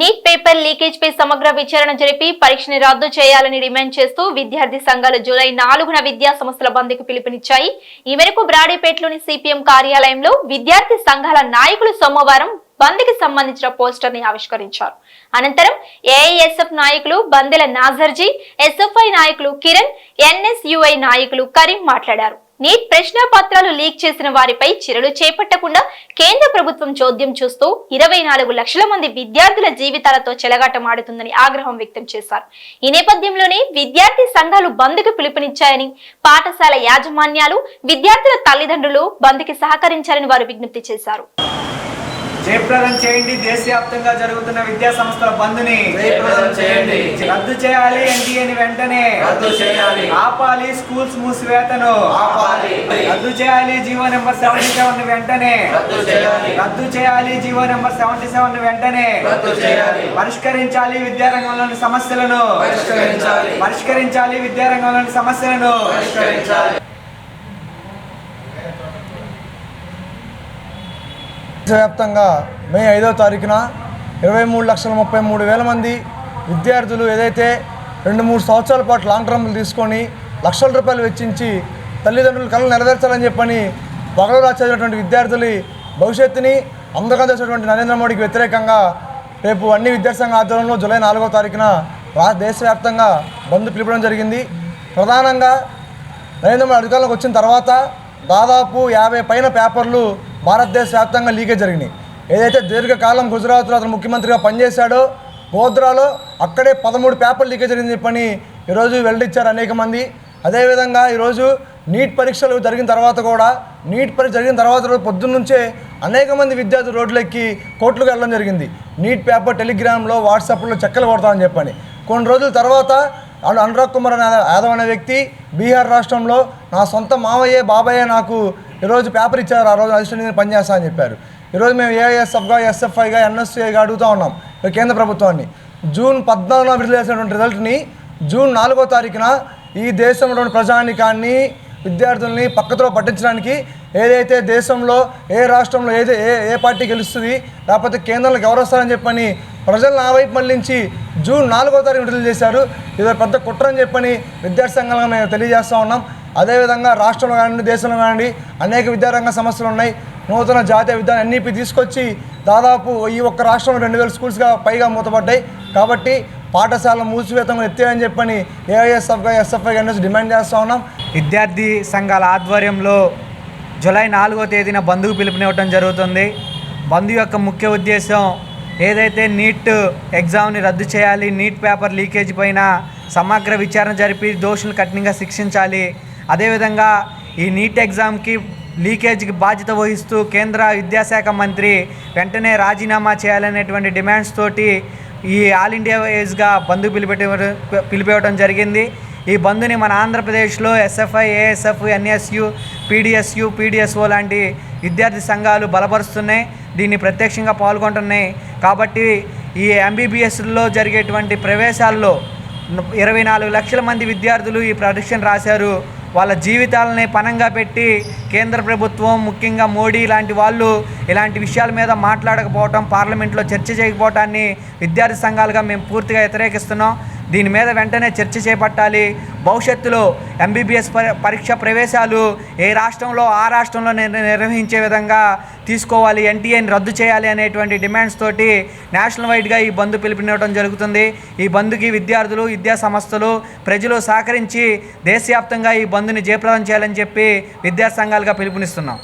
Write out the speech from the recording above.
Neat paper leakage పై సమగ్ర విచారణ జరిపి పరీక్షని రద్దు చేయాలని డిమాండ్ చేస్తూ విద్యార్థి సంఘాలు జూలై నాలుగున విద్యా సంస్థల బంద్కు పిలుపునిచ్చాయి. ఈ మేరకు బ్రాడీపేటలోని సిపిఎం కార్యాలయంలో విద్యార్థి సంఘాల నాయకులు సోమవారం బంద్కి సంబంధించిన పోస్టర్ని ఆవిష్కరించారు. అనంతరం ఏఐఎస్ఎఫ్ నాయకులు బందెల నాజర్జీ ఎస్ఎఫ్ఐ నాయకులు కిరణ్ ఎన్ఎస్యుఐ నాయకులు కరీం మాట్లాడారు. నీట్ ప్రశ్న పత్రాలు లీక్ చేసిన వారిపై చర్యలు చేపట్టకుండా కేంద్ర ప్రభుత్వం చోద్యం చూస్తూ ఇరవై నాలుగు లక్షల మంది విద్యార్థుల జీవితాలతో చెలగాటమాడుతుందని ఆగ్రహం వ్యక్తం చేశారు. ఈ నేపథ్యంలోనే విద్యార్థి సంఘాలు బంద్కు పిలుపునిచ్చాయని పాఠశాల యాజమాన్యాలు విద్యార్థుల తల్లిదండ్రులు బంద్కి సహకరించాలని వారు విజ్ఞప్తి చేశారు. జయప్రదం చేయండి. దేశవ్యాప్తంగా జరుగుతున్న విద్యా సంస్థల బంద్ని జయప్రదం చేయండి. రద్దు చేయాలి ఎన్డీఏని వెంటనే. రద్దు చేయాలి. ఆపాలి స్కూల్స్ మూసివేతను. ఆపాలి. రద్దు చేయాలి జీవో నెంబర్ సెవెంటీ సెవెన్ వెంటనే. రద్దు చేయాలి. రద్దు చేయాలి జీవో నెంబర్ సెవెంటీ సెవెన్ వెంటనే. రద్దు చేయాలి. పరిష్కరించాలి విద్యారంగంలోని సమస్యలను. పరిష్కరించాలి. పరిష్కరించాలి విద్యారంగంలోని సమస్యలను. పరిష్కరించాలి. దేశవ్యాప్తంగా మే ఐదో తారీఖున ఇరవై మూడు లక్షల ముప్పై మూడు వేల మంది విద్యార్థులు ఏదైతే రెండు మూడు సంవత్సరాల పాటు లాంగ్ టర్మ్లు తీసుకొని లక్షల రూపాయలు వెచ్చించి తల్లిదండ్రుల కళలు నెరవేర్చాలని చెప్పని పగలు చదివినటువంటి విద్యార్థులు భవిష్యత్తుని అందకం చేసేటువంటి నరేంద్ర మోడీకి వ్యతిరేకంగా రేపు అన్ని విద్యాసంఘ ఆధ్వర్యంలో జూలై నాలుగో తారీఖున రా దేశవ్యాప్తంగా బంద్ పిలపడం జరిగింది. ప్రధానంగా నరేంద్ర మోడీ అధికారంలోకి వచ్చిన తర్వాత దాదాపు యాభై పైన పేపర్లు భారతదేశ వ్యాప్తంగా లీకేజ్ జరిగినాయి. ఏదైతే దీర్ఘకాలం గుజరాత్లో అతను ముఖ్యమంత్రిగా పనిచేశాడో గోద్రాలో అక్కడే పదమూడు పేపర్ లీకేజ్ జరిగింది చెప్పని ఈరోజు వెల్లడిచ్చారు అనేక మంది. అదేవిధంగా ఈరోజు నీట్ పరీక్షలు జరిగిన తర్వాత కూడా నీట్ పరీక్ష జరిగిన తర్వాత పొద్దున్నుంచే అనేక మంది విద్యార్థులు రోడ్లెక్కి కోర్టులకు వెళ్ళడం జరిగింది. నీట్ పేపర్ టెలిగ్రామ్లో వాట్సాప్లో చెక్కలు కొడతామని చెప్పని. కొన్ని రోజుల తర్వాత అండ్ అనురాగ్ కుమార్ అనే యాదవ్ అనే వ్యక్తి బీహార్ రాష్ట్రంలో నా సొంత మావయ్యే బాబాయే నాకు ఈరోజు పేపర్ ఇచ్చారు. ఆ రోజు అసిస్టెంట్ పనిచేస్తా అని చెప్పారు. ఈరోజు మేము ఏఎస్ఎఫ్గా ఎస్ఎఫ్ఐగా ఎన్ఎస్సీగా అడుగుతూ ఉన్నాం కేంద్ర ప్రభుత్వాన్ని. జూన్ పద్నాలుగున విడుదల చేసినటువంటి రిజల్ట్ని జూన్ నాలుగో తారీఖున ఈ దేశంలో ప్రజానికాన్ని విద్యార్థుల్ని పక్కతో పట్టించడానికి ఏదైతే దేశంలో ఏ రాష్ట్రంలో ఏది ఏ ఏ పార్టీ గెలుస్తుంది లేకపోతే కేంద్రంలో గౌరవిస్తారని చెప్పని ప్రజలను ఆ వైపు మళ్ళించి జూన్ నాలుగో తారీఖు విడుదల చేశారు. ఇది పెద్ద కుట్ర అని చెప్పని విద్యార్థి సంఘాలుగా మేము తెలియజేస్తూ ఉన్నాం. అదేవిధంగా రాష్ట్రంలో కానివ్వండి దేశంలో కానివ్వండి అనేక విద్యారంగ సమస్యలు ఉన్నాయి. నూతన జాతీయ విధానం ఎన్ఈపి తీసుకొచ్చి దాదాపు ఈ ఒక్క రాష్ట్రంలో రెండు వేల స్కూల్స్గా పైగా మూతపడ్డాయి. కాబట్టి పాఠశాల మూసివేతం ఎత్తాయని చెప్పని ఏఐఎస్ఎఫ్గా ఎస్ఎఫ్ఐ అనేసి డిమాండ్ చేస్తూ ఉన్నాం. విద్యార్థి సంఘాల ఆధ్వర్యంలో జూలై నాలుగో తేదీన బంధుకు పిలుపునివ్వడం జరుగుతుంది. బంధు యొక్క ముఖ్య ఉద్దేశం ఏదైతే నీట్ ఎగ్జామ్ని రద్దు చేయాలి నీట్ పేపర్ లీకేజ్ పైన సమగ్ర విచారణ జరిపి దోషులు కఠినంగా శిక్షించాలి. అదేవిధంగా ఈ నీట్ ఎగ్జామ్కి లీకేజ్కి బాధ్యత వహిస్తూ కేంద్ర విద్యాశాఖ మంత్రి వెంటనే రాజీనామా చేయాలనేటువంటి డిమాండ్స్ తోటి ఈ ఆల్ ఇండియా వైజ్గా బంధు పిలిపెట్టి పిలిపివ్వడం జరిగింది. ఈ బంధుని మన ఆంధ్రప్రదేశ్లో SFI ASF NSU PDSU PDSO లాంటి విద్యార్థి సంఘాలు బలపరుస్తున్నాయి. దీన్ని ప్రత్యక్షంగా పాల్గొంటున్నాయి. కాబట్టి ఈ ఎంబీబీఎస్లో జరిగేటువంటి ప్రవేశాల్లో ఇరవై నాలుగు లక్షల మంది విద్యార్థులు ఈ పరీక్షను రాశారు. వాళ్ళ జీవితాలని పనంగా పెట్టి కేంద్ర ప్రభుత్వం ముఖ్యంగా మోడీ లాంటి వాళ్ళు ఇలాంటి విషయాల మీద మాట్లాడకపోవటం పార్లమెంట్లో చర్చ చేయకపోవటాన్ని విద్యార్థి సంఘాలుగా మేము పూర్తిగా వ్యతిరేకిస్తున్నాం. దీని మీద వెంటనే చర్చ చేపట్టాలి. భవిష్యత్తులో ఎంబీబీఎస్ పరీక్ష ప్రవేశాలు ఏ రాష్ట్రంలో ఆ రాష్ట్రంలో నిర్వహించే విధంగా తీసుకోవాలి. ఎన్టీఏని రద్దు చేయాలి అనేటువంటి డిమాండ్స్ తోటి నేషనల్ వైడ్గా ఈ బంద్ పిలుపునివ్వడం జరుగుతుంది. ఈ బంద్కి విద్యార్థులు విద్యా సంస్థలు ప్రజలు సహకరించి దేశవ్యాప్తంగా ఈ బంద్ని జయప్రదం చేయాలని చెప్పి విద్యాసంఘాలుగా పిలుపునిస్తున్నాం.